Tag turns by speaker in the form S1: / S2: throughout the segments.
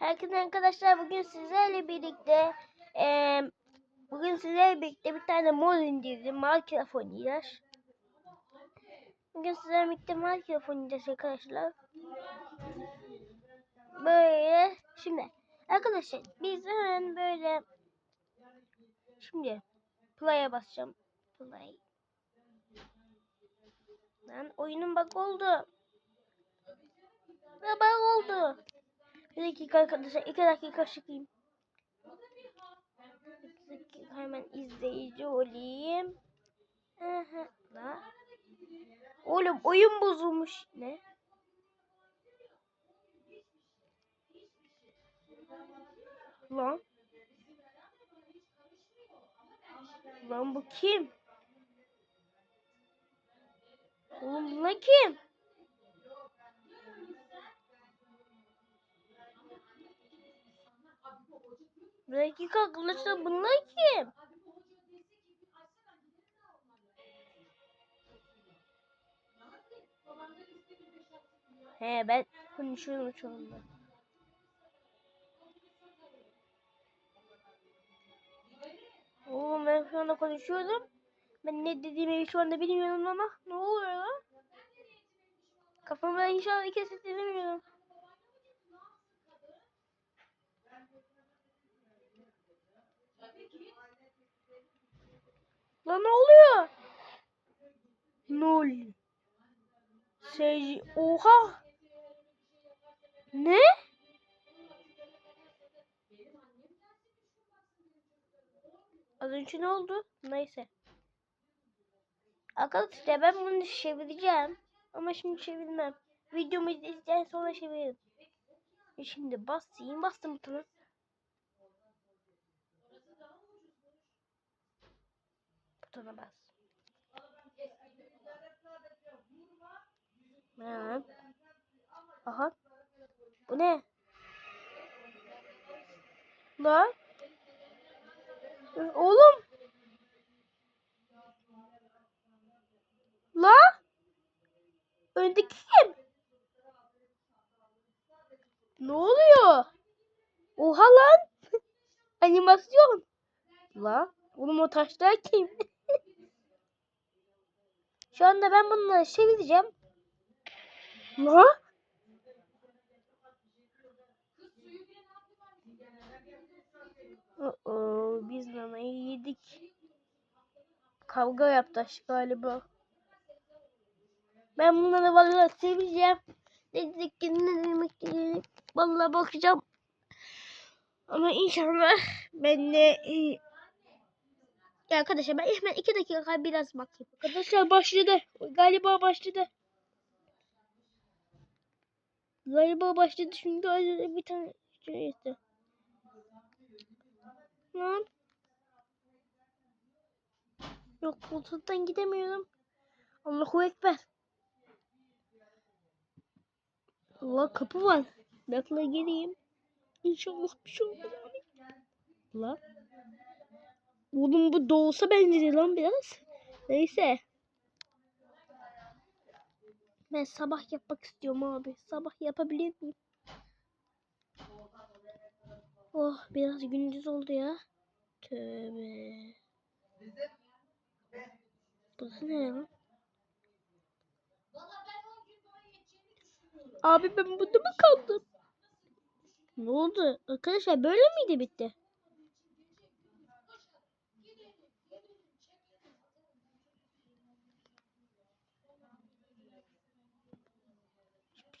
S1: Herkese arkadaşlar bugün sizlerle birlikte eee bugün sizlerle birlikte bir tane mod indirdim. Minecraft oynayacağız. Bugün sizlerle birlikte Minecraft oynayacağız arkadaşlar. Böyle şimdi arkadaşlar biz hemen böyle şimdi play'e basacağım. Play. Lan oyunun bug oldu. Bug oldu. Bir dakika arkadaşlar. iki dakika çıkayım. İki dakika hemen izleyici olayım. Aha, la. Oğlum oyun bozulmuş. Ne? Lan. Lan bu kim? Oğlum bunlar kim? Bir dakika arkadaşlar bunlar kim? He ben konuşuyorum şu. Oğlum ben şu anda konuşuyordum. Ben ne dediğimi şu anda bilmiyorum ama ne oluyor lan? Kafamda inşallah iki ses dinlemiyorum. Lan ne oluyor? Nol. Seyirci. Oha. Ne? Az önce ne oldu? Neyse. Arkadaşlar ben bunu çevireceğim. Ama şimdi çevirmem. Videomu izleyeceğim sonra çeviririm. E şimdi basayım. Bastım butonu. Butona bas. Ha. Aha. Bu ne? Lan. Oğlum. La? Öndeki kim? Ne oluyor? Oha lan. Animasyon. La. Oğlum o taşlar kim? Şu anda ben bunları çevireceğim. La? Oo, biz nanayı yedik. Kavga yaptık galiba. Ben bunları vallahi seveceğim. Ne dediklerini ne demek istediğini vallahi bakacağım. Ama inşallah ben de ya arkadaşlar ben hemen iki dakika biraz bakayım. Arkadaşlar başladı. Galiba başladı. Galiba başladı çünkü bir tane şey işte. Lan. Yok koltuktan gidemiyorum. Allahu Ekber. Allah kapı var. Bekle geleyim. İnşallah bir şey olmaz. La. Oğlum bu doğusa benzedi lan biraz. Neyse. Ben sabah yapmak istiyorum abi. Sabah yapabilir miyim? Oh biraz gündüz oldu ya. Tövbe. Burası ne lan? Abi ben burada mı kaldım? Ne oldu? Arkadaşlar böyle miydi bitti?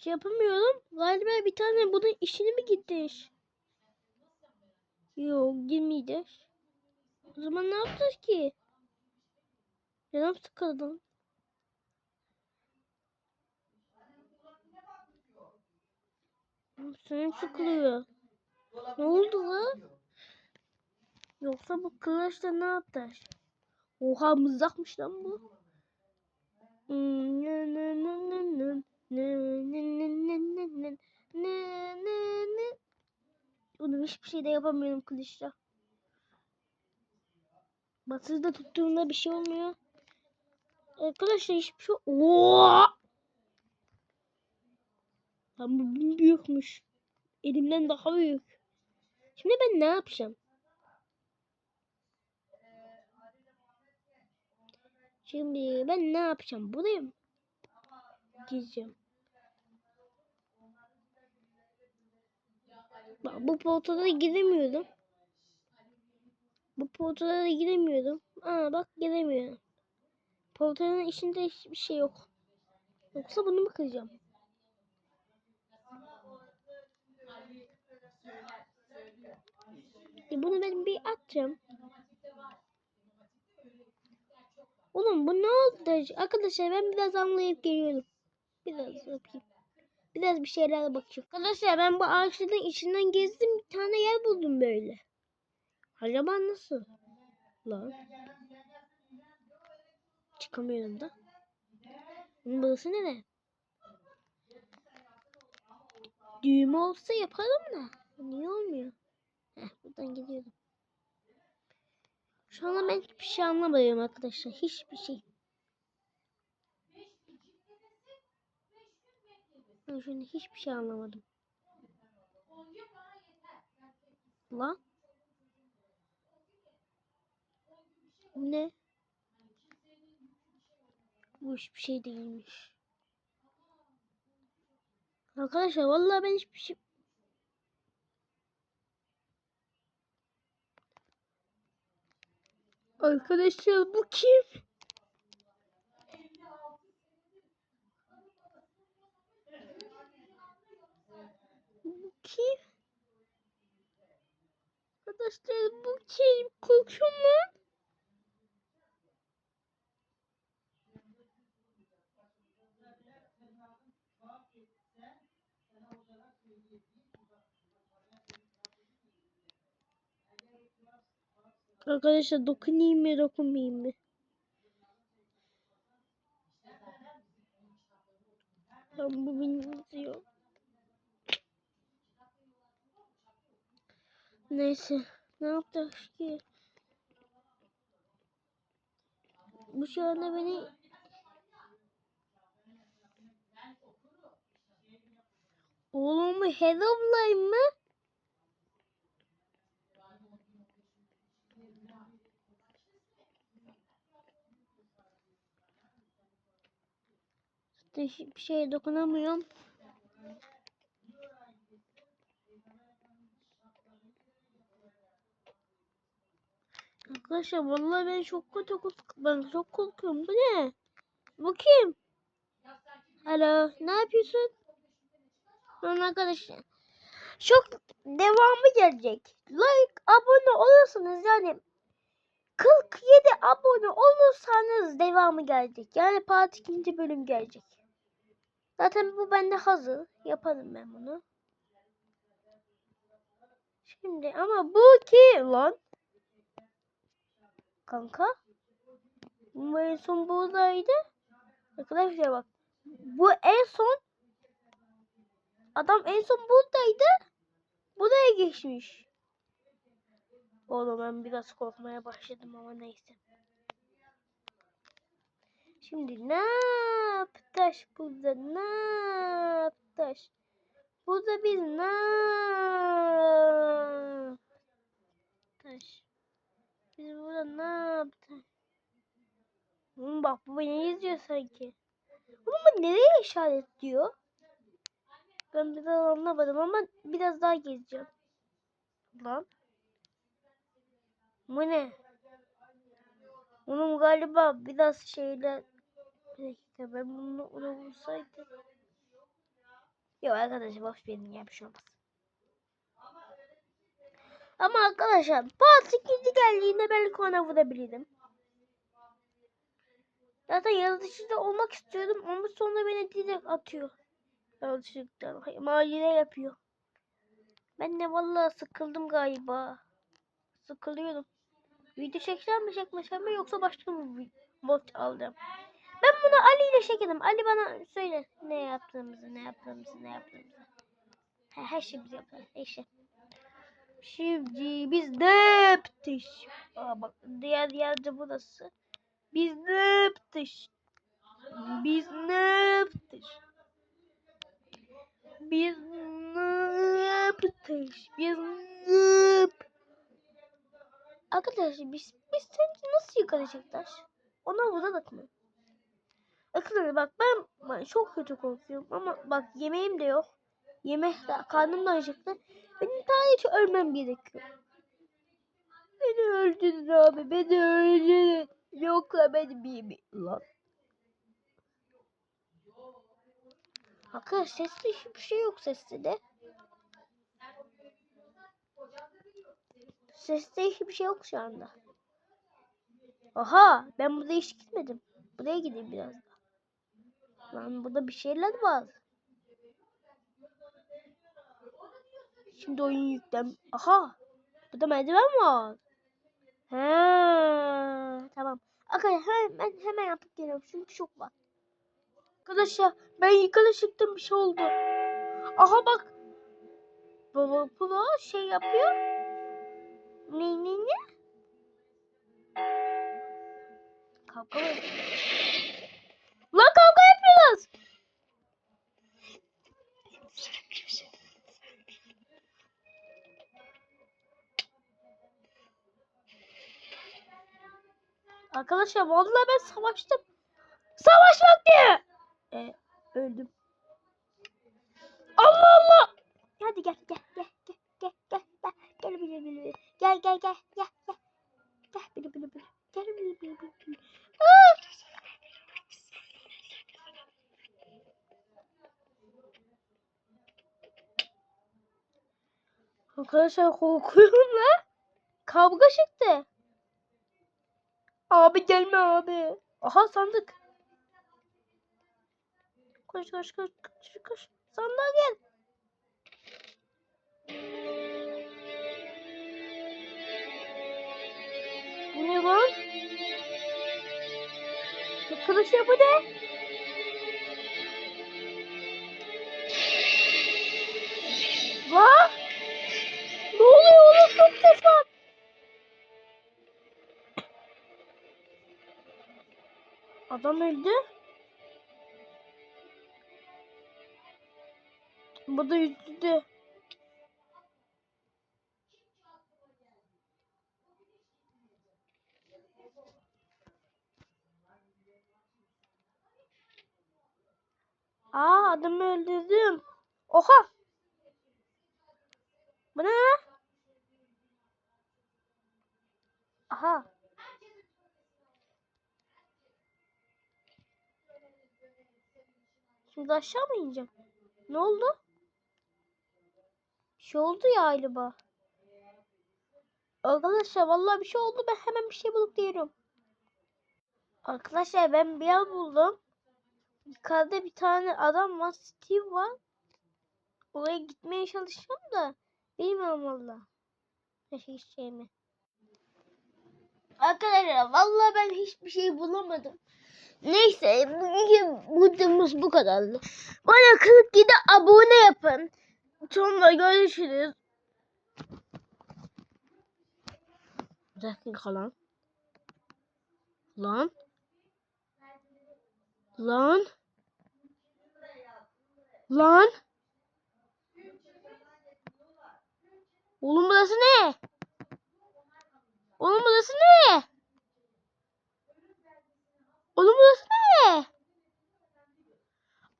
S1: Şey yapamıyorum. Galiba bir tane bunun işini mi gitmiş? Yok girmeyecek. O zaman ne yapacağız ki? Canım sıkıldı. Senin sıkılıyor. Ne oldu lan? Yoksa bu kılıçla ne yaptı? Oha mızrakmış lan bu. Oğlum hiçbir şey de yapamıyorum kılıçla. Basılı tuttuğumda bir şey olmuyor. Arkadaşlar hiçbir şey... Oo! Lan bu büyükmüş. Elimden daha büyük. Şimdi ben ne yapacağım? Şimdi ben ne yapacağım? Buraya mı? Gideceğim. Bu portada gidemiyordum. Bu portada gidemiyordum. Aa bak gidemiyorum. Portanın içinde hiçbir şey yok. Yoksa bunu mu kıracağım? E bunu ben bir atacağım. Oğlum bu ne oldu? Arkadaşlar ben biraz anlayıp geliyorum. Biraz yapayım. Biraz bir şeyler bakayım. Arkadaşlar ben bu ağaçların içinden gezdim. Bir tane yer buldum böyle. Acaba nasıl? Lan. Çıkamıyorum da. Burası nere? Düğme olsa yaparım da. Niye olmuyor? Heh, buradan gidiyorum. Şu anda ben hiçbir şey anlamıyorum arkadaşlar. Hiçbir şey. Ben anda hiçbir şey anlamadım. Lan. Ne? Bu hiçbir şey değilmiş. Arkadaşlar vallahi ben hiçbir şey Arkadaşlar bu kim? Bu kim? Arkadaşlar bu kim? Korkuyorum lan. Arkadaşlar dokunayım mı dokunmayayım mı? Ben bu beni izliyor. Neyse. Ne yaptık ki? Bu şu anda beni Oğlum Herobrine mı? İşte hiçbir şeye dokunamıyorum. Arkadaşlar vallahi ben çok kötü ben çok korkuyorum. Bu ne? Bu kim? Alo, ne yapıyorsun? Lan arkadaşlar. Çok devamı gelecek. Like, abone olursanız yani 47 abone olursanız devamı gelecek. Yani part 2. bölüm gelecek. Zaten bu bende hazır. Yaparım ben bunu. Şimdi ama bu kim lan? Kanka. Bu en son buradaydı. Arkadaşlar bak. Bu en son adam en son buradaydı. Buraya geçmiş. Oğlum ben biraz korkmaya başladım ama neyse. Şimdi ne yaptaş burada ne yaptaş? Burada biz ne yaptaş? Biz burada ne yaptık? Oğlum bak bu beni izliyor sanki. Ama bu nereye işaretliyor? Ben biraz anlamadım ama biraz daha gezeceğim. Lan. Bu ne? Onun galiba biraz şeyler... Bir dakika ben bunu ona vursaydım. Yok arkadaşlar boş verin ya bir şey olmaz. Ama arkadaşlar part ikinci geldiğinde belki ona vurabilirim. Zaten yaratıcıda olmak istiyordum ama sonra beni direkt atıyor. Yaratıcılıktan. Macera yapıyor. Ben de vallahi sıkıldım galiba. Sıkılıyorum. Video çekeceğim mi çekmesem mi yoksa başka mı mod aldım? Ben bunu Ali ile çekelim. Ali bana söyle ne yaptığımızı, ne yaptığımızı, ne yaptığımızı. Her, her şey biz yaparız. Eşe. Şimdi biz ne yaptık? Aa bak diğer yerde burası. Biz ne yaptık? Biz ne yaptık? Biz ne yaptık? bir zıp. Arkadaşlar biz, biz sence nasıl yıkanacaklar? Ona vurarak mı? Arkadaşlar bak ben, ben çok kötü korkuyorum ama bak yemeğim de yok. Yemek karnım da acıktı. Benim hiç ölmem gerekiyor. Beni öldürün abi beni öldürün. Yoksa beni bir bir lan. Arkadaşlar sesli hiçbir şey yok sesli de. Seste hiçbir şey yok şu anda. Aha ben burada hiç gitmedim. Buraya gideyim biraz. Lan burada bir şeyler var. Şimdi oyun yüklen. Aha. Burada merdiven var. Ha, tamam. Arkadaşlar hemen, ben hemen yapıp geliyorum çünkü çok var. Arkadaşlar ben yukarı çıktım bir şey oldu. Aha bak. Baba Pro şey yapıyor. Ne ne ne? Kavga mı? Lan kavga Arkadaşlar vallahi ben savaştım. Savaş vakti. E, öldüm. Allah Allah. Hadi gel gel gel gel gel gel gel gel bile bile gel gel gel gel gel gel bile bile bile gel bile bile bile Aa! Arkadaşlar korkuyorum lan. Kavga çıktı. Abi gelme abi. Aha sandık. Koş koş koş koş koş. Sandığa gel. Bu ne lan? Arkadaşlar bu ne? Lan! Ne oluyor oğlum? Çok ses var. Adam öldü. Bu da yüzüldü. Aa adamı öldürdüm. Oha. Bu ne? Aha. Şimdi aşağı mı ineceğim? Ne oldu? Bir şey oldu ya galiba. Arkadaşlar vallahi bir şey oldu. Ben hemen bir şey bulup geliyorum. Arkadaşlar ben bir yer buldum. Yukarıda bir tane adam var. Steve var. Oraya gitmeye çalışıyorum da. Bilmiyorum valla. Ne şey şeyimi. Arkadaşlar vallahi ben hiçbir şey bulamadım. Neyse bugünkü videomuz bu kadardı. Bana 47 abone yapın. Sonra görüşürüz. Bir dakika lan. Lan. Lan. Lan. Oğlum burası ne? Oğlum burası ne? Oğlum burası ne?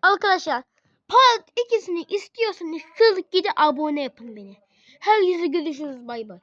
S1: Arkadaşlar part ikisini istiyorsanız 47 abone yapın beni. Her yüzü görüşürüz bay bay.